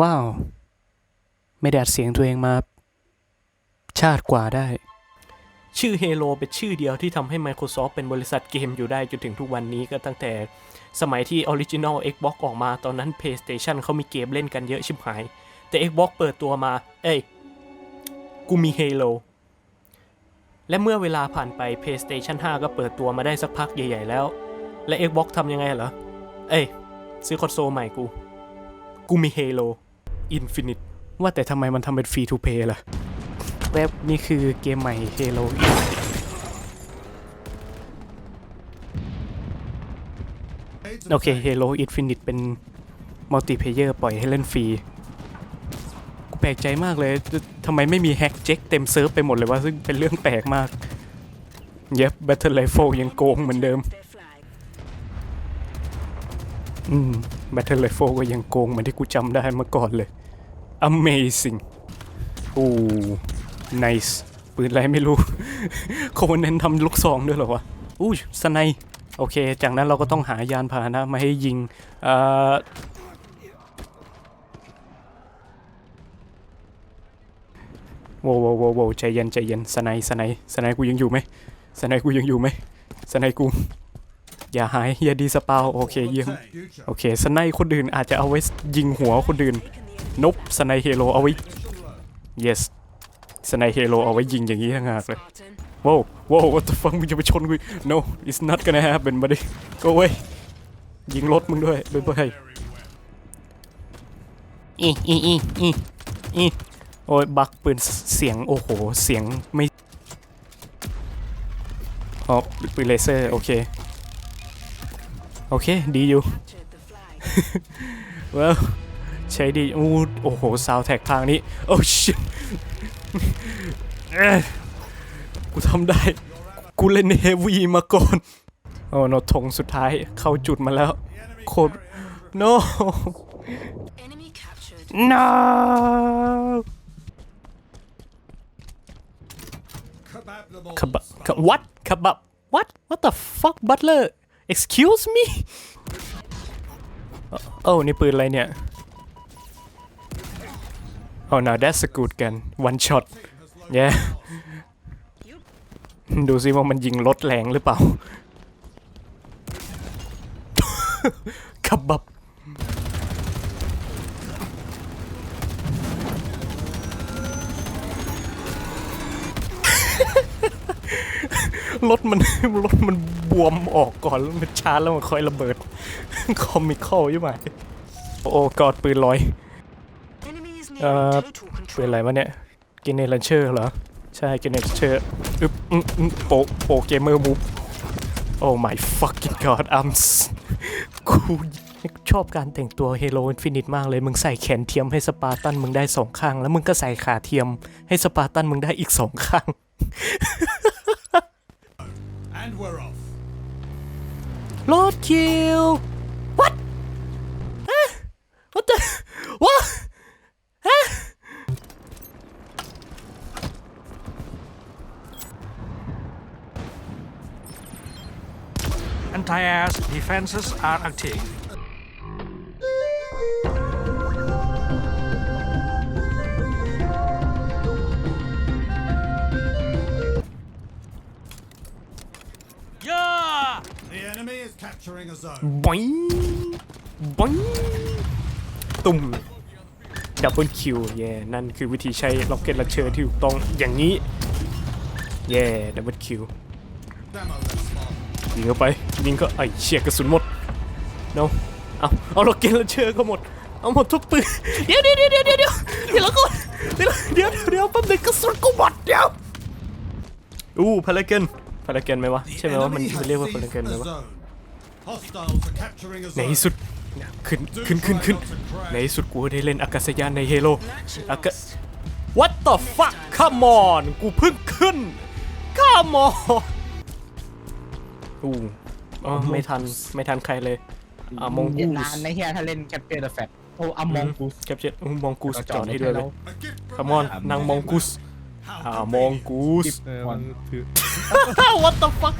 ว้าว ไม่ได้อัดเสียงตัวเองมา ชาติกว่าได้ ชื่อ Halo เป็นชื่อเดียวที่ทำให้ Microsoft เป็นบริษัทเกมอยู่ได้จนถึงทุกวันนี้ก็ตั้งแต่สมัยที่ Original Xbox ออกมาตอนนั้น PlayStation เขามีเกมเล่นกันเยอะชิบหาย แต่ Xbox เปิดตัวมา เอ้ย กูมี Halo และเมื่อเวลาผ่านไป PlayStation 5 ก็เปิดตัวมาได้สักพักใหญ่ ๆ แล้ว และ Xbox ทำยังไงเหรอ เอ้ย ซื้อคอนโซลใหม่กู กูมี Halo Infinite ว่าแต่ทำไมมันทำเป็นฟรีทูเพย์ล่ะแวบนี่คือเกมใหม่ Halo โอเค Halo Infinite เป็นมัลติเพเยอร์ปล่อยให้เล่นฟรี กูแปลกใจมากเลยทำไมไม่มีแฮกเจ็คเต็มเซิร์ฟไปหมดเลยวะซึ่งเป็นเรื่องแปลกมาก เย็บ Battle Rifle ยังโกงเหมือนเดิม อืม Battle Rifle ก็ยังโกงเหมือนที่กูจำได้มาก่อนเลย Amazing โอ้ nice ปืนอะไรไม่รู้ โคเน้นทำลูกซองด้วยเหรอวะอู้สไนโอเค จากนั้นเราก็ต้องหายานพาหนะมาให้ยิงเอ่อโว้วโว้วโว้วโว้วใจเย็นใจเย็นสไนสไนสไนกูยังอยู่ไหมสไนกูยังอยู่ไหมสไนกู อย่าหาย อย่าดีสปาวโอเคเยี่ยมโอเคสไนคนอื่นอาจจะเอาไว้ยิงหัวคนอื่น นบสไนเฮโลเอาไว้ yes สไนเฮโลเอาไว้ยิงอย่างนี้ทั้งหากเลยว้าวว้าว what the fuck มึงจะไปชนกู no it's not gonna happen buddy go away ยิงรถมึงด้วยบ๊ายบายอีอีอีอีอีโอ้ยบักปืนเสียงโอ้โห เสียงไม่อ๋อปืนเลเซอร์ โอเค โอเค ดีอยู่ well ใช้ดีอู้โอ้โหซาวแท็กทางนี้ โอ้ชิกูทำได้ กูเล่นเฮฟวีมาก่อนโอ้โนทงสุดท้ายเข้าจุดมาแล้ว โคตร no Enemy captured. no ขบับขบ what ขบับ what what the fuck butler excuse me โอ้นี่ปืนอะไรเนี่ย Oh no that's a good gun one shot yeah ดูซิว่ามันยิงรถแรงหรือเปล่า ขับบับ รถมัน รถมันบวมออกก่อนแล้วมันช้าแล้วมันค่อยระเบิด คอมิคอลใช่ไหมโอ้กอดปืนลอย Enemies near Uh, total เป็น control. อะไรวะเนี่ยเกเนลันเชอร์เหรอ ใช่เกเนลันเชอร์อึบอึ๊บอึ๊บโปโปเกมเมอร์มูฟโอ้ my fucking god I'm s- กูชอบการแต่งตัว Halo Infinite มากเลย มึงใส่แขนเทียมให้สปาร์ตันมึงได้สองข้าง แล้วมึงก็ใส่ขาเทียมให้สปาร์ตันมึงได้อีกสองข้าง And we're off. รถคิว what ฮะ what the what Anti-air defenses are active. Yeah! The enemy is capturing a zone. บอยบอยตุ่มดับเบิลคิวเย่นั่นคือวิธีใช้ล็อกเก็ตลัเชอร์ที่ถูกต้องอย่างนี้ เย่ดับเบิลคิว Demo them, Smart. ยิงเข้าไป ยิงก็ไอเฉียกระสุนหมดเนาเอาเอาล็อกเก็ตลัเชอร์ก็หมด เอาหมดทุกปืนเดี๋ยวเดี๋ยวเดี๋ยวเดี๋ยวเดี๋ยวเดี๋ยวแล้วก็เดี๋ยวเดี๋ยวเดี๋ยวแป๊บนึงกระสุนกูหมดเดี๋ยวอู้พาราเกนพาราเกนไหมวะใช่ไหมว่ามัน Enemy มัน has เรียกว่าพารา seized เกนไหม the วะ zone. Hostiles are capturing a ใน zone. ที่สุดขึ้นขึ้นขึ้นขึ้นในที่สุดกูได้เล่นอากาศยานในเฮโ o อากา What the fuck come on กูเพิ่งขึ้น come on อู้ อ๋อไม่ทันไม่ทันใครเลยอ่ามองกูนานนะเฮียถ้าเล่นแคปเจอร์เดอะแฟตโอ้อมองกูแคปเจอร์มองกูสจอดให้ด้วยเลย A gift from come on นางมองกูส How อ่ามองกูสเออมันคือ What the fuck